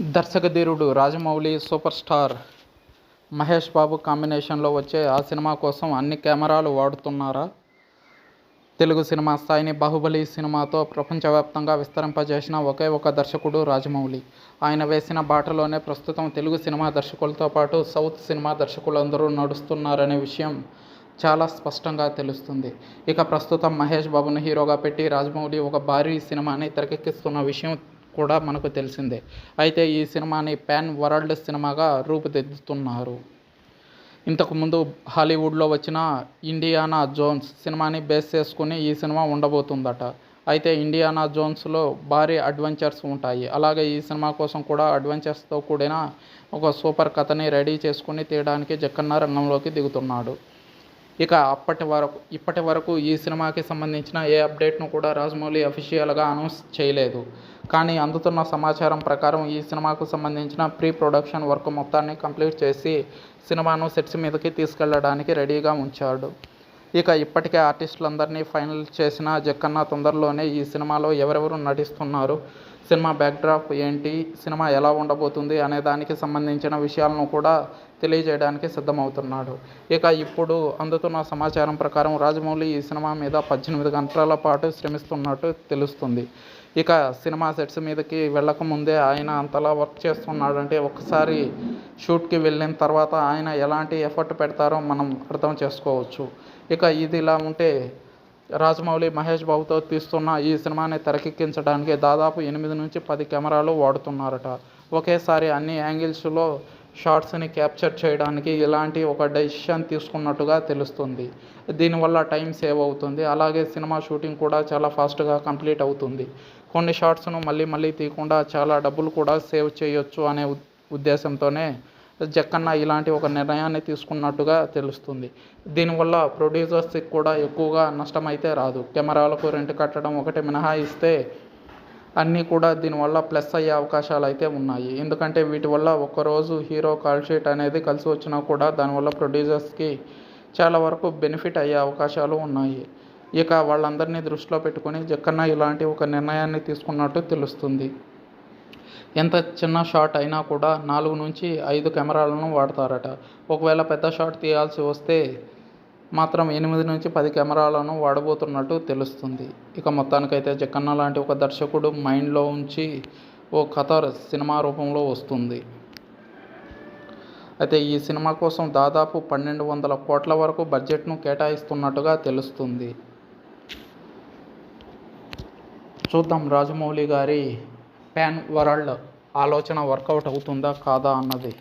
దర్శకధీరుడు Rajamouli super star Mahesh Babu కాంబినేషన్లో వచ్చే ఆ సినిమా కోసం అన్ని కెమెరాలు వాడుతున్నారా? తెలుగు సినిమా స్థాయిని బాహుబలి సినిమాతో ప్రపంచవ్యాప్తంగా విస్తరింపజేసిన ఒకే ఒక దర్శకుడు రాజమౌళి. ఆయన వేసిన బాటలోనే ప్రస్తుతం తెలుగు సినిమా దర్శకులతో పాటు సౌత్ సినిమా దర్శకులందరూ నడుస్తున్నారనే విషయం చాలా స్పష్టంగా తెలుస్తుంది. ఇక ప్రస్తుతం మహేష్ బాబును హీరోగా పెట్టి రాజమౌళి ఒక భారీ సినిమాని తెరకెక్కిస్తున్న విషయం కూడా మనకు తెలిసిందే. అయితే ఈ సినిమాని పాన్ వరల్డ్ సినిమాగా రూపుదిద్దుతున్నారు. ఇంతకుముందు హాలీవుడ్లో వచ్చిన ఇండియానా జోన్స్ సినిమాని బేస్ చేసుకుని ఈ సినిమా ఉండబోతుందట. అయితే ఇండియానా జోన్స్లో భారీ అడ్వెంచర్స్ ఉంటాయి. అలాగే ఈ సినిమా కోసం కూడా అడ్వెంచర్స్తో కూడిన ఒక సూపర్ కథని రెడీ చేసుకుని తీయడానికి జక్కన్న రంగంలోకి దిగుతున్నాడు. ఇక అప్పటి వరకు ఇప్పటి వరకు ఈ సినిమాకి సంబంధించిన ఏ అప్డేట్ను కూడా రాజమౌళి అఫీషియల్గా అనౌన్స్ చేయలేదు. కానీ అందుతున్న సమాచారం ప్రకారం ఈ సినిమాకు సంబంధించిన ప్రీ ప్రొడక్షన్ వర్క్ మొత్తాన్ని కంప్లీట్ చేసి సినిమాను సెట్స్ మీదకి తీసుకెళ్ళడానికి రెడీగా ఉంచాడు. ఇక ఇప్పటికే ఆర్టిస్టులందరినీ ఫైనల్ చేసిన జక్కన్న తొందరలోనే ఈ సినిమాలో ఎవరెవరు నటిస్తున్నారు సినిమా బ్యాక్డ్రాప్ ఏంటి సినిమా ఎలా ఉండబోతుంది అనే దానికి సంబంధించిన విషయాలను కూడా తెలియజేయడానికి సిద్ధమవుతున్నాడు. ఇక ఇప్పుడు అందుతున్న సమాచారం ప్రకారం రాజమౌళి ఈ సినిమా మీద పద్దెనిమిది గంటల పాటు శ్రమిస్తున్నట్టు తెలుస్తుంది. ఇక సినిమా సెట్స్ మీదకి వెళ్ళకముందే ఆయన అంతలా వర్క్ చేస్తున్నాడంటే ఒకసారి షూట్కి వెళ్ళిన తర్వాత ఆయన ఎలాంటి ఎఫర్ట్ పెడతారో మనం అర్థం చేసుకోవచ్చు. ఇక ఇది ఇలా ఉంటే రాజమౌళి మహేష్ బాబుతో తీస్తున్న ఈ సినిమాని తెరకెక్కించడానికి దాదాపు ఎనిమిది నుంచి పది కెమెరాలు వాడుతున్నారట. ఒకేసారి అన్ని యాంగిల్స్లో షార్ట్స్ని క్యాప్చర్ చేయడానికి ఇలాంటి ఒక డెసిషన్ తీసుకున్నట్టుగా తెలుస్తుంది. దీనివల్ల టైం సేవ్ అవుతుంది. అలాగే సినిమా షూటింగ్ కూడా చాలా ఫాస్ట్గా కంప్లీట్ అవుతుంది. కొన్ని షార్ట్స్ను మళ్ళీ మళ్ళీ తీయకుండా చాలా డబ్బులు కూడా సేవ్ చేయొచ్చు అనే ఉద్దేశంతోనే జక్కన్న ఇలాంటి ఒక నిర్ణయాన్ని తీసుకున్నట్టుగా తెలుస్తుంది. దీనివల్ల ప్రొడ్యూసర్స్కి కూడా ఎక్కువగా నష్టమైతే రాదు. కెమెరాలకు రెంట్ కట్టడం ఒకటి మినహాయిస్తే అన్నీ కూడా దీనివల్ల ప్లస్ అయ్యే అవకాశాలు అయితే ఉన్నాయి. ఎందుకంటే వీటి వల్ల ఒక్కరోజు హీరో కాల్ షీట్ అనేది కలిసి వచ్చినా కూడా దానివల్ల ప్రొడ్యూసర్స్కి చాలా వరకు బెనిఫిట్ అయ్యే అవకాశాలు ఉన్నాయి. ఇక వాళ్ళందరినీ దృష్టిలో పెట్టుకొని జక్కన్న ఇలాంటి ఒక నిర్ణయాన్ని తీసుకున్నట్టు తెలుస్తుంది. ఎంత చిన్న షాట్ అయినా కూడా నాలుగు నుంచి ఐదు కెమెరాలను వాడతారట. ఒకవేళ పెద్ద షాట్ తీయాల్సి వస్తే మాత్రం ఎనిమిది నుంచి పది కెమెరాలను వాడబోతున్నట్టు తెలుస్తుంది. ఇక మొత్తానికైతే జక్కన్న లాంటి ఒక దర్శకుడు మైండ్లో ఉంచి ఓ కథ సినిమా రూపంలో వస్తుంది. అయితే ఈ సినిమా కోసం దాదాపు పన్నెండు వందల కోట్ల వరకు బడ్జెట్ను కేటాయిస్తున్నట్టుగా తెలుస్తుంది. చూద్దాం రాజమౌళి గారి ప్యాన్ వరల్డ్ ఆలోచన వర్కౌట్ అవుతుందా కాదా అన్నది